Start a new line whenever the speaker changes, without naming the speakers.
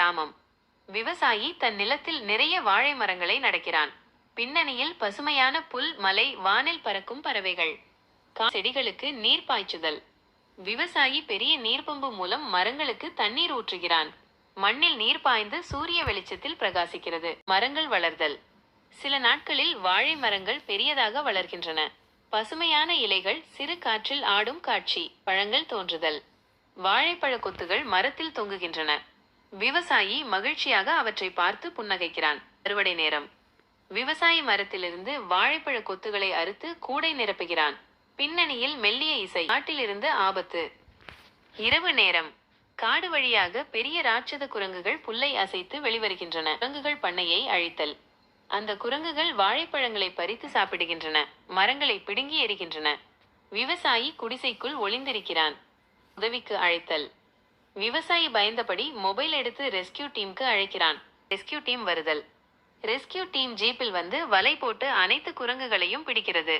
கிராமம். விவசாயி தன் நிலத்தில் நிறைய வாழை மரங்களை நடக்கிறான். பின்னணியில் பசுமையான புல் மலை வானில் பறக்கும் பறவைகள். செடிகளுக்கு நீர் பாய்ச்சுதல். விவசாயி பெரிய நீர்ப்பம்பு மூலம் மரங்களுக்கு தண்ணீர் ஊற்றுகிறான். மண்ணில் நீர் பாய்ந்து சூரிய வெளிச்சத்தில் பிரகாசிக்கிறது. மரங்கள் வளர்தல். சில நாட்களில் வாழை மரங்கள் பெரியதாக வளர்கின்றன. பசுமையான இலைகள் சிறு காற்றில் ஆடும் காட்சி பழங்கள் தோன்றுதல். வாழைப்பழ கொத்துகள் மரத்தில் தொங்குகின்றன. விவசாயி மகிழ்ச்சியாக அவற்றை பார்த்து புன்னகைக்கிறான். அறுவடை நேரம். விவசாயி மரத்திலிருந்து வாழைப்பழ கொத்துகளை அறுத்து கூடை நிரப்புகிறான். பின்னணியில் மெல்லிய இசை. காட்டிலிருந்து ஆபத்து. இரவு நேரம். காடு வழியாக பெரிய ராட்சத குரங்குகள் புல்லை அசைத்து வெளிவருகின்றன. குரங்குகள் பண்ணையை அழித்தல். அந்த குரங்குகள் வாழைப்பழங்களை பறித்து சாப்பிடுகின்றன. மரங்களை பிடுங்கி எறிகின்றன. விவசாயி குடிசைக்குள் ஒளிந்திருக்கிறான். உதவிக்கு அழைத்தல். விவசாயி பயந்தபடி மொபைல் எடுத்து ரெஸ்கியூ டீமுக்கு அழைக்கிறான். ரெஸ்கியூ டீம் வருதல். ரெஸ்கியூ டீம் ஜீப்பில் வந்து வலை போட்டு அனைத்து குரங்குகளையும் பிடிக்கிறது.